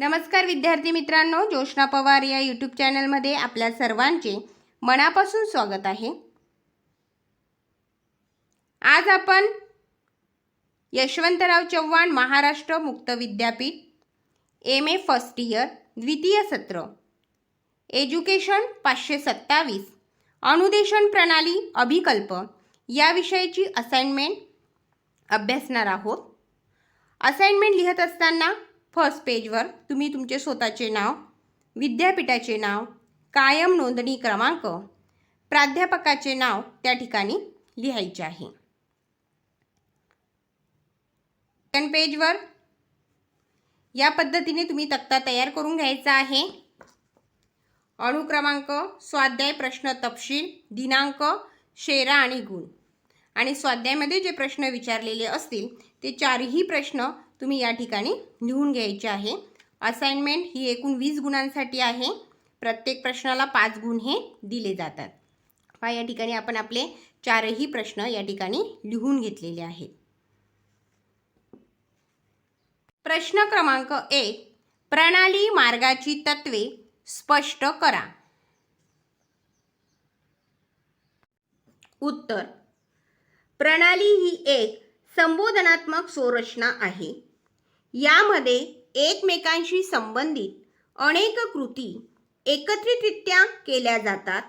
नमस्कार विद्यार्थी मित्रांनो जोशना पवार या यूट्यूब चॅनलमध्ये आपल्या सर्वांचे मनापासून स्वागत आहे. आज आपण यशवंतराव चव्हाण महाराष्ट्र मुक्त विद्यापीठ एम ए फर्स्ट इयर द्वितीय सत्र एज्युकेशन पाचशे सत्तावीस अनुदेशन प्रणाली अभिकल्प या विषयाची असाइनमेंट अभ्यासणार आहोत. असाइनमेंट लिहित असताना फर्स्ट पेजवर तुम्ही तुमचे स्वतःचे नाव विद्यापीठाचे नाव कायम नोंदणी क्रमांक प्राध्यापकाचे नाव त्या ठिकाणी लिहायचे आहे. सेकंड पेजवर या पद्धतीने तुम्ही तक्ता तयार करून घ्यायचा आहे. अणुक्रमांक स्वाध्याय प्रश्न तपशील दिनांक शेरा आणि गुण. आणि स्वाध्यायामध्ये जे प्रश्न विचारलेले असतील ते चारही प्रश्न तुम्ही या ठिकाणी लिहून घ्यायचे आहे. असाइनमेंट ही एकूण वीस गुणांसाठी आहे. प्रत्येक प्रश्नाला पाच गुण हे दिले जातात. पहा या ठिकाणी आपण आपले चारही प्रश्न या ठिकाणी लिहून घेतलेले आहेत. प्रश्न क्रमांक एक प्रणाली मार्गाची तत्वे स्पष्ट करा. उत्तर प्रणाली ही एक संबोधनात्मक संरचना आहे. यामध्ये एकमेकांशी संबंधित अनेक कृती एकत्रितरित्या केल्या जातात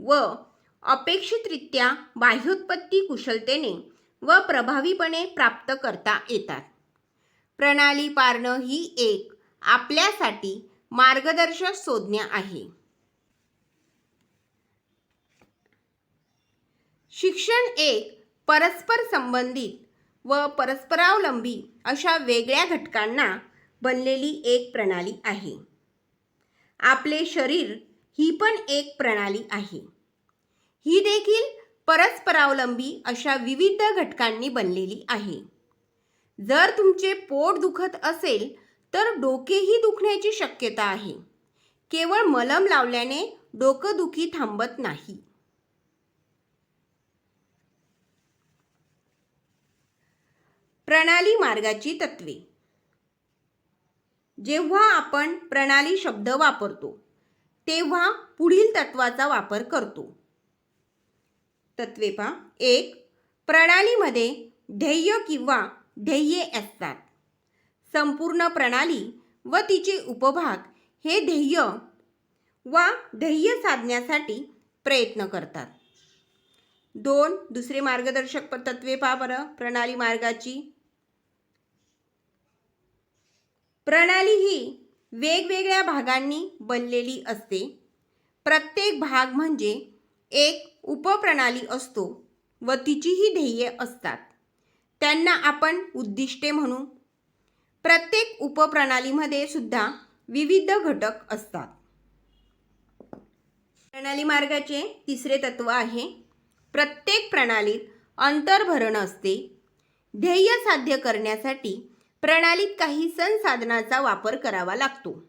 व अपेक्षितरित्या बाह्योत्पत्ती कुशलतेने व प्रभावीपणे प्राप्त करता येतात. प्रणाली पाळणं ही एक आपल्यासाठी मार्गदर्शक संज्ञा आहे. शिक्षण एक परस्पर संबंधित व परस्परावलंबी अशा वेगळ्या घटकांना बनलेली एक प्रणाली आहे. आपले शरीर ही पण एक प्रणाली आहे. ही देखील परस्परावलंबी अशा विविध घटकांनी बनलेली आहे. जर तुमचे पोट दुखत असेल तर डोकेही दुखण्याची शक्यता आहे. केवळ मलम लावल्याने डोकंदुखी थांबत नाही. प्रणाली मार्गाची तत्वे. जेव्हा आपण प्रणाली शब्द वापरतो तेव्हा पुढील तत्वाचा वापर करतो. तत्वे पहा. एक प्रणालीमध्ये ध्येय किंवा ध्येये असतात. संपूर्ण प्रणाली व तिचे उपभाग हे ध्येय वा ध्येय साधण्यासाठी प्रयत्न करतात. दोन दुसरे मार्गदर्शक तत्वे पहा बरं. प्रणाली मार्गाची प्रणाली ही वेगवेगळ्या भागांनी बनलेली असते. प्रत्येक भाग म्हणजे एक उपप्रणाली असतो व तिचीही ध्येये असतात. त्यांना आपण उद्दिष्टे म्हणू. प्रत्येक उपप्रणालीमध्ये सुद्धा विविध घटक असतात. प्रणाली मार्गाचे तिसरे तत्व आहे प्रत्येक प्रणालीत अंतर्भरण असते. ध्येय साध्य करण्यासाठी प्रणालीत काही संसाधनाचा वापर करावा लागतो.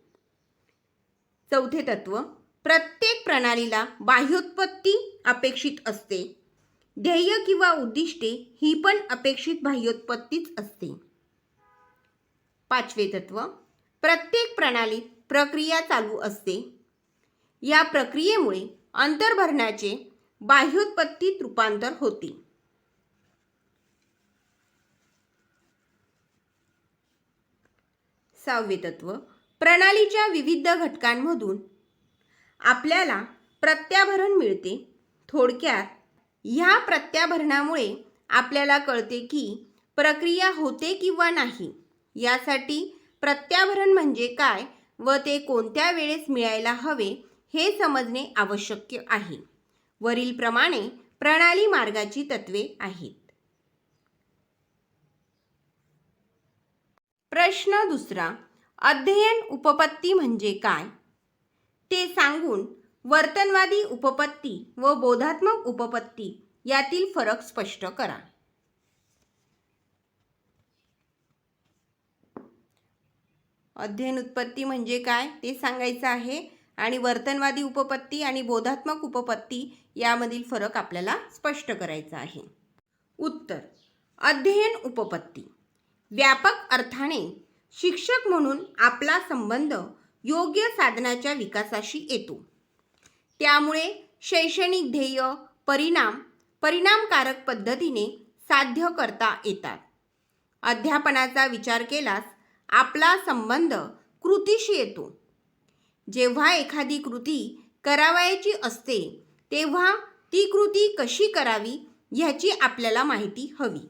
चौथे तत्व प्रत्येक प्रणालीला बाह्योत्पत्ती अपेक्षित असते. ध्येय किंवा उद्दिष्टे ही पण अपेक्षित बाह्योत्पत्तीच असते. पाचवे तत्व प्रत्येक प्रणालीत प्रक्रिया चालू असते. या प्रक्रियेमुळे अंतर्भरणाचे बाह्योत्पत्तीत रूपांतर होते. सहावे तत्व प्रणालीच्या विविध घटकांमधून आपल्याला प्रत्याभरण मिळते. थोडक्यात ह्या प्रत्याभरणामुळे आपल्याला कळते की प्रक्रिया होते किंवा नाही यासाठी प्रत्याभरण म्हणजे काय व ते कोणत्या वेळेस मिळायला हवे हे समजणे आवश्यक आहे. वरीलप्रमाणे प्रणाली मार्गाची तत्वे आहेत. प्रश्न दुसरा अध्ययन उपपत्ती म्हणजे काय? ते सांगून वर्तनवादी उपपत्ती व बोधात्मक उपपत्ती यातील फरक स्पष्ट करा. अध्ययन उत्पत्ती म्हणजे काय ते सांगायचं आहे आणि वर्तनवादी उपपत्ती आणि बोधात्मक उपपत्ती यामधील फरक आपल्याला स्पष्ट करायचा आहे. उत्तर अध्ययन उपपत्ती. व्यापक अर्थाने शिक्षक म्हणून आपला संबंध योग्य साधनाच्या विकासाशी येतो. त्यामुळे शैक्षणिक ध्येय परिणाम परिणामकारक पद्धतीने साध्य करता येतात. अध्यापनाचा विचार केल्यास आपला संबंध कृतीशी येतो. जेव्हा एखादी कृती करावयाची असते तेव्हा ती कृती कशी करावी ह्याची आपल्याला माहिती हवी.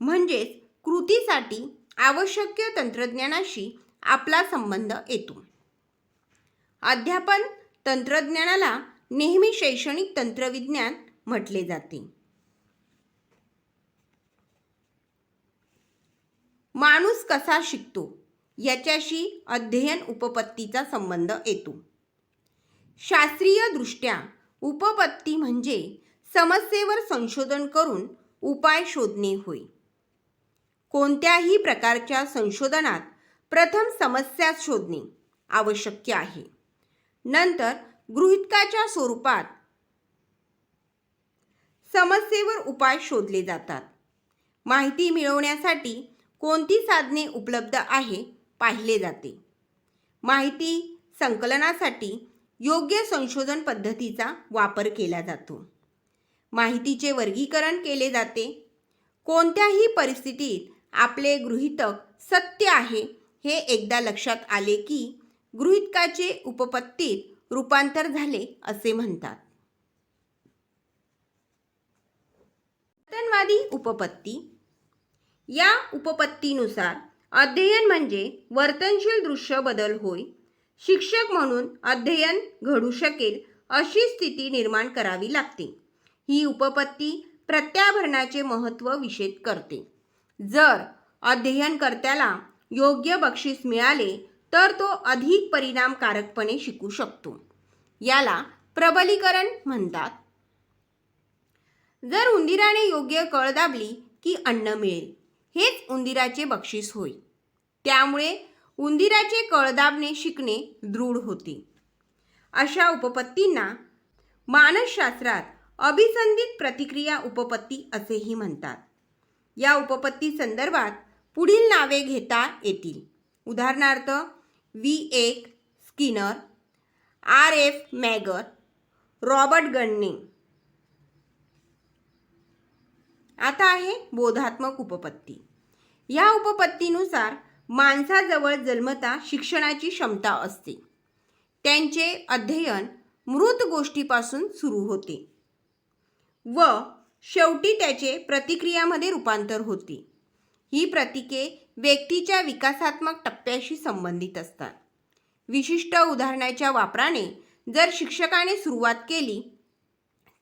म्हणजेच कृतीसाठी आवश्यक तंत्रज्ञानाशी आपला संबंध येतो. अध्यापन तंत्रज्ञानाला नेहमी शैक्षणिक तंत्रविज्ञान म्हटले जाते. माणूस कसा शिकतो? याच्याशी अध्ययन उपपत्तीचा संबंध येतो. शास्त्रीय दृष्ट्या उपपत्ती म्हणजे समस्येवर संशोधन करून उपाय शोधणे होय. कोणत्याही प्रकारच्या संशोधनात प्रथम समस्या शोधणे आवश्यक आहे. नंतर गृहितकाच्या स्वरूपात समस्येवर उपाय शोधले जातात. माहिती मिळवण्यासाठी कोणती साधने उपलब्ध आहे पाहिले जाते. माहिती संकलनासाठी योग्य संशोधन पद्धतीचा वापर केला जातो. माहितीचे वर्गीकरण केले जाते. कोणत्याही परिस्थितीत आपले गृहितक सत्य आहे हे एकदा लक्षात आले की गृहितकाचे उपपत्तीत रूपांतर झाले असे म्हणतात. वर्तनवादी उपपत्ती. या उपपत्तीनुसार अध्ययन म्हणजे वर्तनशील दृश्य बदल होय. शिक्षक म्हणून अध्ययन घडू शकेल अशी स्थिती निर्माण करावी लागते. ही उपपत्ती प्रत्याभरणाचे महत्त्व विषेद करते. जर अध्ययनकर्त्याला योग्य बक्षीस मिळाले तर तो अधिक परिणामकारकपणे शिकू शकतो. याला प्रबलीकरण म्हणतात. जर उंदिराने योग्य कळ दाबली की अन्न मिळेल हेच उंदीराचे बक्षीस होय. त्यामुळे उंदीराचे कळ दाबणे शिकणे दृढ होते. अशा उपपत्तींना मानसशास्त्रात अभिसंधित प्रतिक्रिया उपपत्ती असेही म्हणतात. या उपपत्ती संदर्भात पुढील नावे घेता येतील. उदाहरणार्थ व्ही एक Skinner R F Mager Robert Gagne आता आहे बोधात्मक उपपत्ती. या उपपत्तीनुसार माणसाजवळ जन्मता शिक्षणाची क्षमता असते. त्यांचे अध्ययन मृत गोष्टीपासून सुरू होते. व शेवटी त्याचे प्रतिक्रियामध्ये रूपांतर होते. ही प्रतीके व्यक्तीच्या विकासात्मक टप्प्याशी संबंधित असतात. विशिष्ट उदाहरणाच्या वापराने जर शिक्षकाने सुरुवात केली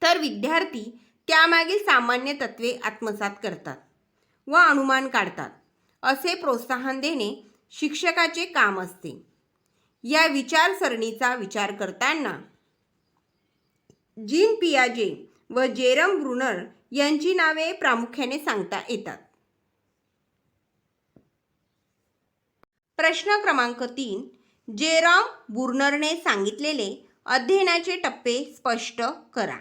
तर विद्यार्थी त्यामागील सामान्य तत्वे आत्मसात करतात व अनुमान काढतात. असे प्रोत्साहन देणे शिक्षकाचे काम असते. या विचारसरणीचा विचार करताना जीन पियाजे व जेरम ब्रुनर यांची नावे प्रामुख्याने सांगता येतात. प्रश्न क्रमांक तीन. जेरॉम बुर्नरने सांगितलेले अध्ययनाचे टप्पे स्पष्ट करा.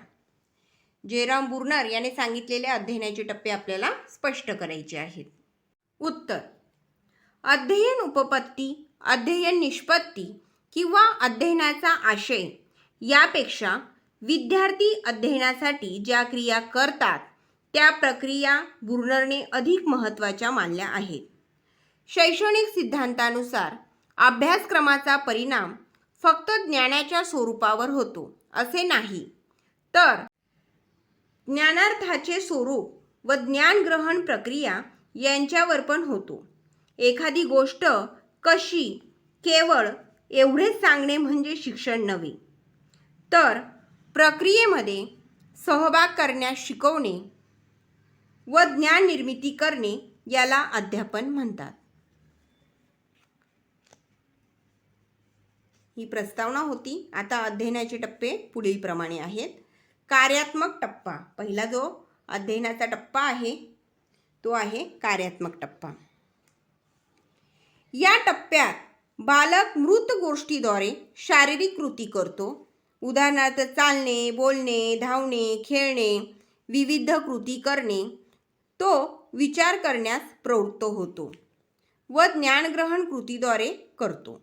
जेरॉम बुर्नर याने सांगितलेले अध्ययनाचे टप्पे आपल्याला स्पष्ट करायचे आहेत. उत्तर. अध्ययन उपपत्ती अध्ययन निष्पत्ती किंवा अध्ययनाचा आशय यापेक्षा विद्यार्थी अध्ययनासाठी ज्या क्रिया करतात त्या प्रक्रिया बुर्नरने अधिक महत्त्वाच्या मानल्या आहेत. शैक्षणिक सिद्धांतानुसार अभ्यासक्रमाचा परिणाम फक्त ज्ञानाच्या स्वरूपावर होतो असे नाही. तर ज्ञानार्थाचे स्वरूप व ज्ञानग्रहण प्रक्रिया यांच्यावर पण होतो. एखादी गोष्ट कशी केवळ एवढेच सांगणे म्हणजे शिक्षण नव्हे. तर प्रक्रियेमध्ये सहभाग करण्यास शिकवणे व ज्ञान निर्मिती करणे याला अध्यापन म्हणतात. ही प्रस्तावना होती. आता अध्ययनाचे टप्पे पुढीलप्रमाणे आहेत. कार्यात्मक टप्पा. पहिला जो अध्ययनाचा टप्पा आहे तो आहे कार्यात्मक टप्पा. या टप्प्यात बालक मृत गोष्टीद्वारे शारीरिक कृती करतो. उदाहरणार्थ चालणे बोलणे धावणे खेळणे विविध कृती करणे तो विचार करण्यास प्रवृत्त होतो व ज्ञानग्रहण कृतीद्वारे करतो.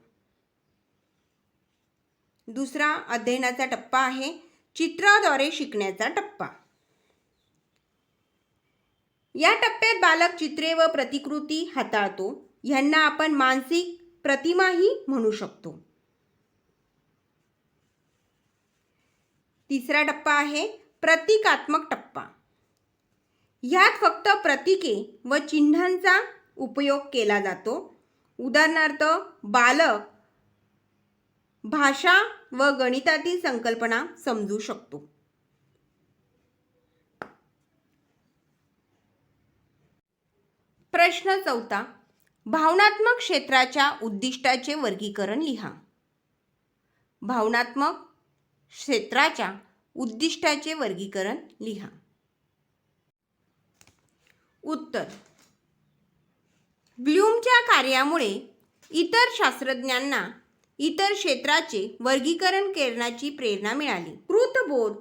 दुसरा अध्ययनाचा टप्पा आहे चित्राद्वारे शिकण्याचा टप्पा. या टप्प्यात बालक चित्रे व प्रतिकृती हाताळतो. ह्यांना आपण मानसिक प्रतिमाही म्हणू शकतो. तिसरा टप्पा आहे प्रतिकात्मक टप्पा. ह्यात फक्त प्रतीके व चिन्हांचा उपयोग केला जातो. उदाहरणार्थ बालक भाषा व गणितातील संकल्पना समजू शकतो. प्रश्न चौथा भावनात्मक क्षेत्राच्या उद्दिष्टाचे वर्गीकरण लिहा. भावनात्मक क्षेत्राच्या उद्दिष्टाचे वर्गीकरण लिहा. उत्तर. ब्लूमच्या कार्यामुळे इतर शास्त्रज्ञांना इतर क्षेत्राचे वर्गीकरण करण्याची प्रेरणा मिळाली. कृतबोध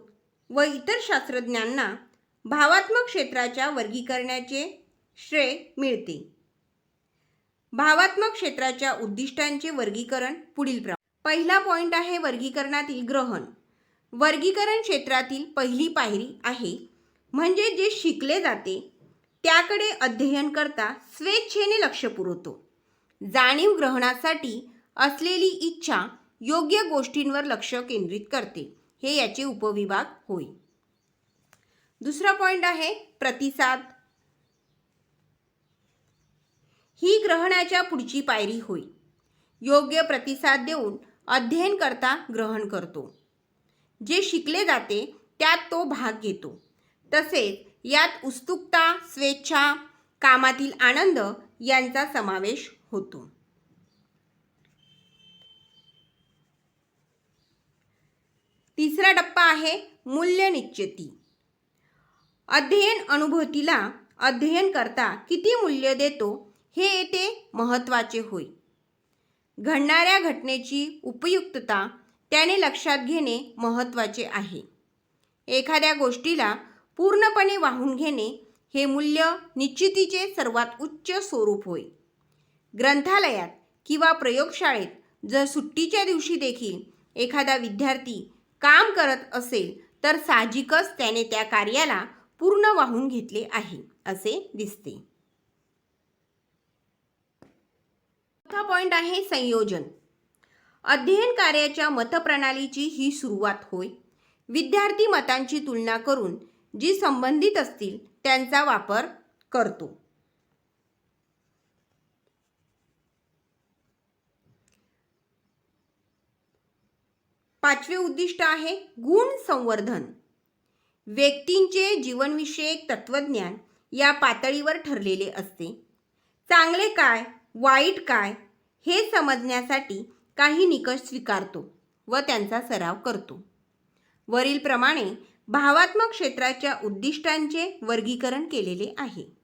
व इतर शास्त्रज्ञांना भावात्मक क्षेत्राच्या वर्गीकरणाचे श्रेय मिळते. भावात्मक क्षेत्राच्या उद्दिष्टांचे वर्गीकरण पुढील प्रमाणे. पहिला पॉईंट आहे वर्गीकरणातील ग्रहण. वर्गीकरण क्षेत्रातील पहिली पायरी आहे म्हणजे जे शिकले जाते त्याकडे अध्ययन करता स्वेच्छेने लक्ष पुरवतो. जाणीव ग्रहणासाठी असलेली इच्छा योग्य गोष्टींवर लक्ष केंद्रित करते. हे याचे उपविभाग होय. दुसरा पॉईंट आहे प्रतिसाद. ही ग्रहणाच्या पुढची पायरी होय. योग्य प्रतिसाद देऊन अध्ययन करता ग्रहण करतो. जे शिकले जाते त्यात तो भाग घेतो. तसेच यात उत्सुकता स्वेच्छा कामातील आनंद यांचा समावेश होतो. तिसरा टप्पा आहे मूल्य निश्चिती अध्ययन अनुभूतीला अध्ययन करता किती मूल्य देतो हे येथे महत्त्वाचे होय. घडणाऱ्या घटनेची उपयुक्तता त्याने लक्षात घेणे महत्त्वाचे आहे. एखाद्या गोष्टीला पूर्णपणे वाहून घेणे हे मूल्य निश्चितीचे सर्वात उच्च स्वरूप होय. ग्रंथालयात किंवा प्रयोगशाळेत जर सुट्टीच्या दिवशी देखील एखादा विद्यार्थी काम करत असेल तर साहजिकच त्याने त्या कार्याला पूर्ण वाहून घेतले आहे असे दिसते. चौथा पॉईंट आहे संयोजन. अध्ययन कार्याच्या मतप्रणालीची ही सुरुवात होय. विद्यार्थी मतांची तुलना करून जी संबंधित असतील त्यांचा वापर करतो. पाचवे उद्दिष्ट आहे गुण संवर्धन. व्यक्तींचे जीवनविषयक तत्वज्ञान या पातळीवर ठरलेले असते. चांगले काय वाईट काय हे समजण्यासाठी काही निकष स्वीकारतो व त्यांचा सराव करतो. वरीलप्रमाणे भावात्मक क्षेत्राच्या उद्दिष्टांचे वर्गीकरण केलेले आहे.